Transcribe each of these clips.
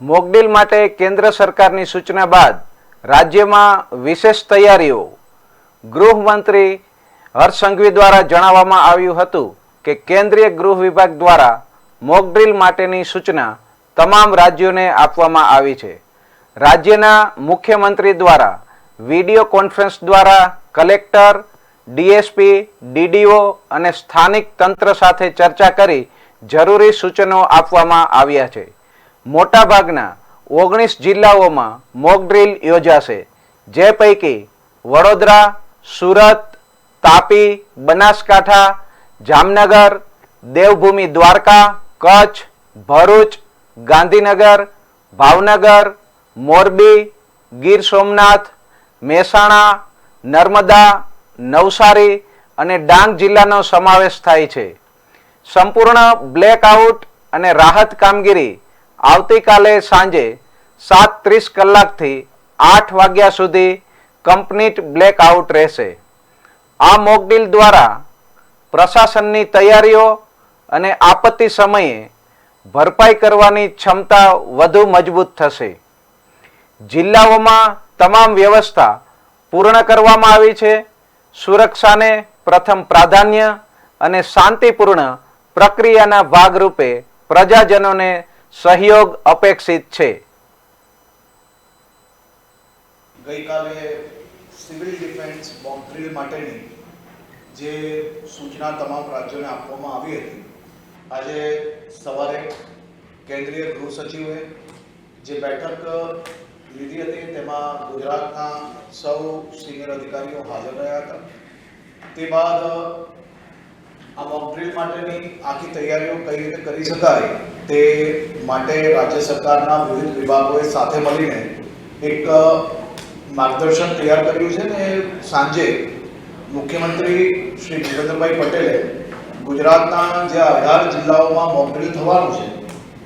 Mock drill માટે કેન્દ્ર સરકારની સૂચના બાદ રાજ્યમાં વિશેષ તૈયારીઓ. ગૃહમંત્રી હર્ષ સંઘવી દ્વારા જણાવવામાં આવ્યું હતું કે કેન્દ્રીય ગૃહ વિભાગ દ્વારા મોકડ્રીલ માટેની સૂચના તમામ રાજ્યોને આપવામાં આવી છે. રાજ્યના મુખ્યમંત્રી દ્વારા વીડિયો કોન્ફરન્સ દ્વારા કલેક્ટર, ડીએસપી, ડીડીઓ અને સ્થાનિક તંત્ર સાથે ચર્ચા કરી જરૂરી સૂચનો આપવામાં આવ્યા છે. મોટાભાગના ઓગણીસ જિલ્લાઓમાં મોક ડ્રીલ યોજાશે, જે પૈકી વડોદરા, સુરત, તાપી, બનાસકાંઠા, જામનગર, દેવભૂમિ દ્વારકા, કચ્છ, ભરૂચ, ગાંધીનગર, ભાવનગર, મોરબી, ગીર સોમનાથ, મહેસાણા, નર્મદા, નવસારી અને ડાંગ જિલ્લાનો સમાવેશ થાય છે. સંપૂર્ણ બ્લેકઆઉટ અને રાહત કામગીરી આવતીકાલે સાંજે સાત ત્રીસ કલાકથી આઠ વાગ્યા સુધી કમ્પ્લીટ બ્લેકઆઉટ રહેશે. આ મોકડીલ દ્વારા પ્રશાસનની તૈયારીઓ અને આપત્તિ સમયે ભરપાઈ કરવાની ક્ષમતા વધુ મજબૂત થશે. જિલ્લાઓમાં તમામ વ્યવસ્થા પૂર્ણ કરવામાં આવી છે. સુરક્ષાને પ્રથમ પ્રાધાન્ય અને શાંતિપૂર્ણ પ્રક્રિયાના ભાગરૂપે પ્રજાજનોને સહયોગ અપેક્ષિત છે. ગઈકાલે સિવિલ ડિફેન્સ બોમ્બ ડ્રિલ માટેની જે સૂચના તમામ રાજ્યોને આપવામાં આવી હતી, આજે સવારે કેન્દ્રીય ગૃહ સચિવે જે બેઠક લીધી હતી, તેમાં ગુજરાતના સૌ સિનિયર અધિકારીઓ હાજર રહ્યા હતા. તે બાદ આ મોકડ્રીલ માટેની આખી તૈયારીઓ કઈ રીતે કરી શકાય તે માટે રાજ્ય સરકારના વિવિધ વિભાગોએ સાથે મળીને એક માર્ગદર્શન તૈયાર કર્યું છે ને સાંજે મુખ્યમંત્રી શ્રી ભૂપેન્દ્રભાઈ પટેલે ગુજરાતના જે અઢાર જિલ્લાઓમાં મોક થવાનું છે,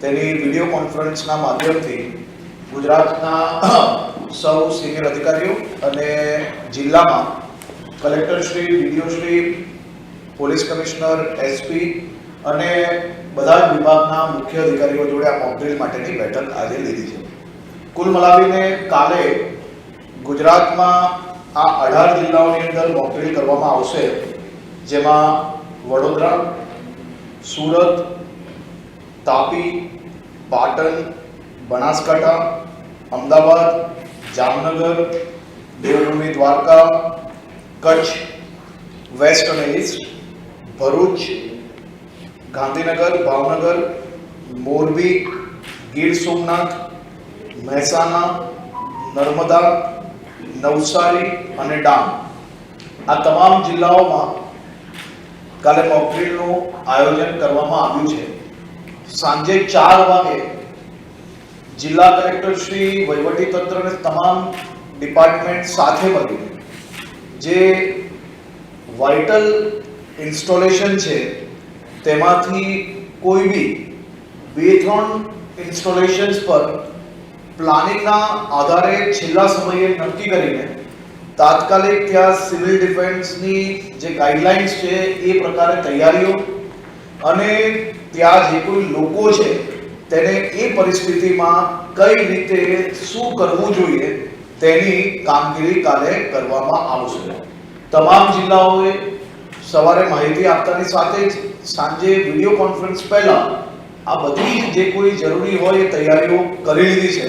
તેની વીડિયો કોન્ફરન્સના માધ્યમથી ગુજરાતના સૌ સિનિયર અધિકારીઓ અને જિલ્લામાં collector Shri, DDO Shri, police commissioner, SP અને બધા જ વિભાગના મુખ્ય અધિકારીઓ જોડે આ મોકડ્રીલ માટેની બેઠક આજે લીધી છે. કુલ મલાવીને કાલે ગુજરાતમાં આ અઢાર જિલ્લાઓની અંદર મોકડ્રીલ કરવામાં આવશે, જેમાં વડોદરા, સુરત, તાપી, પાટણ, બનાસકાંઠા, અમદાવાદ, જામનગર, દેવભૂમિ, દ્વારકા, કચ્છ, વેસ્ટ અને ઈસ્ટ, ભરૂચ ગાંધીનગર, ભાવનગર, મોરબી, ગીર સોમનાથ, મહેસાણા, નર્મદા, નવસારી અને ડાંગ. આ તમામ જિલ્લાઓમાં કાલે મોકડ્રીલનું આયોજન કરવામાં આવ્યું છે. સાંજે ચાર વાગે જિલ્લા કલેક્ટર શ્રી વહીવટી તંત્ર અને તમામ ડિપાર્ટમેન્ટ સાથે મળીને જે વાઇટલ ઇન્સ્ટોલેશન છે તેમાંથી કોઈ બી બે ત્રણ ઇન્સ્ટોલેશન્સ પર પ્લાનિંગના આધારે છેલ્લા સમયે નક્કી કરીને તાત્કાલિક ત્યાં સિવિલ ડિફેન્સની જે ગાઈડલાઇન્સ છે એ પ્રકારે તૈયારીઓ અને ત્યાં જે કોઈ લોકો છે તેને એ પરિસ્થિતિમાં કઈ રીતે શું કરવું જોઈએ તેની કામગીરી કાલે કરવામાં આવશે. તમામ જિલ્લાઓએ સવારે માહિતી આપતાની સાથે જ સાંજે વીડિયો કોન્ફરન્સ પહેલા આ બધી જે કોઈ જરૂરી હોય એ તૈયારીઓ કરી લીધી છે.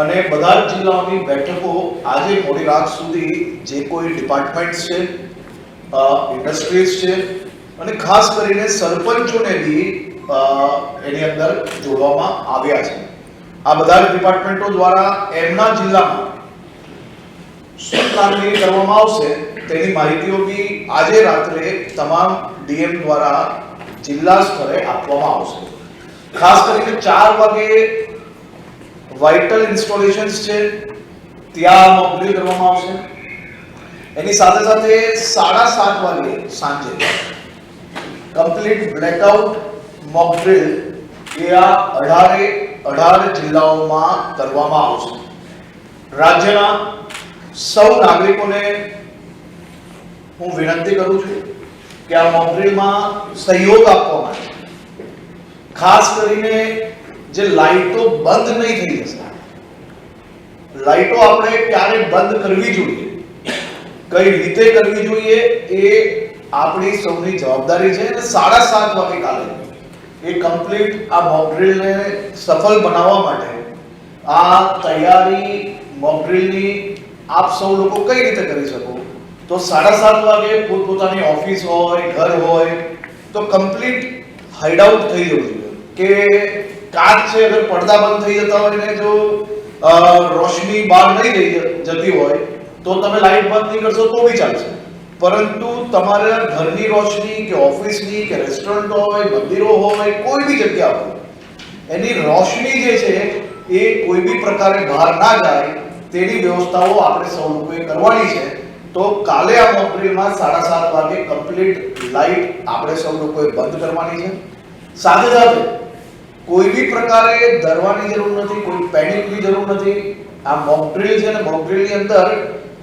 અને બધા જ જિલ્લાઓની બેઠકો આજે મોડી રાત સુધી જે કોઈ ડિપાર્ટમેન્ટ્સ છે ઇન્ડસ્ટ્રીઝ છે અને ખાસ કરીને સરપંચોને બી એની અંદર જોડવામાં આવ્યા છે. આ બધા જ ડિપાર્ટમેન્ટો દ્વારા એમના જિલ્લામાં શું કામગીરી કરવામાં આવશે તેની માહિતીઓ બી આજે રાત્રે તમામ ડીએમ દ્વારા જિલ્લા સ્તરે આપવામાં આવશે. ખાસ કરીને ચાર વાગે વાઇટલ ઇન્સ્ટોલેશન્સ છે, ત્યાં મોકલી કરવામાં આવશે. એની સાથે સાથે સાડા સાત વાગે સાંજે કમ્પ્લીટ બ્લેકઆઉટ મોક ડ્રિલ એ આ અઢારે, અઢાર જિલ્લાઓમાં કરવામાં આવશે. રાજ્યના સૌ નાગરિકોને હું વિનંતી કરું છું કે આ મોકડ્રીલમાં સહયોગ આપવા માટે, ખાસ કરીને જે લાઇટો બંધ નહીં થઈ જશે લાઇટો આપણે ક્યારે બંધ કરવી જોઈએ, કઈ રીતે કરવી જોઈએ એ આપણી સૌની જવાબદારી છે અને સાડા સાત વાગે કાલે એ કમ્પ્લીટ આ મોકડ્રીલને સફળ બનાવવા માટે આ તૈયારી મોક ડ્રીલની આપ સૌ લોકો કઈ રીતે કરી શકો? તો સાડા સાત વાગે પોતપોતાની ઓફિસ હોય, ઘર હોય, તો કમ્પ્લીટ હાઈડ આઉટ થઈ જવું જોઈએ. કે કાચ છે, અગર પડદા બંધ થઈ જતા હોય ને, જો રોશની બહાર નહીં જઈ જતી હોય, તો તમે લાઈટ બંધ નહીં કરશો, તો બી ચાલશે. પરંતુ તમારા ઘરની રોશની કે ઓફિસની કે રેસ્ટોરન્ટ હોય, મંદિરો હોય, કોઈ બી જગ્યા હોય, એની રોશની જે છે, એ કોઈ બી પ્રકારે બહાર ના જાય, તેની વ્યવસ્થાઓ આપણે સૌ લોકોએ કરવાની છે. તો કાલે આ મોકડ્રીલમાં સાડા સાત વાગે કમ્પ્લીટ લાઈટ આપણે સૌ લોકોએ બંધ કરવાની છે? સાથે સાથે કોઈ બી પ્રકારે ડરવાની જરૂર નથી, કોઈ પેનિકની જરૂર નથી. આ મોકડ્રીલ છે અને મોકડ્રીલની અંદર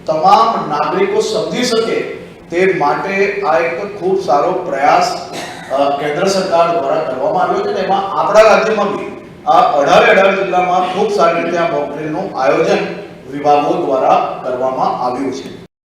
તમામ નાગરિકો સમજી શકે તે માટે આ એક ખૂબ સારો પ્રયાસ કેન્દ્ર સરકાર દ્વારા કરવામાં આવ્યો છે એમાં આપણા રાજ્યમાં બી આ અઢારે અઢાર જિલ્લામાં ખૂબ સારી રીતે આ મોકડ્રીલનું આયોજન વિભાગો દ્વારા કરવામાં આવ્યું છે.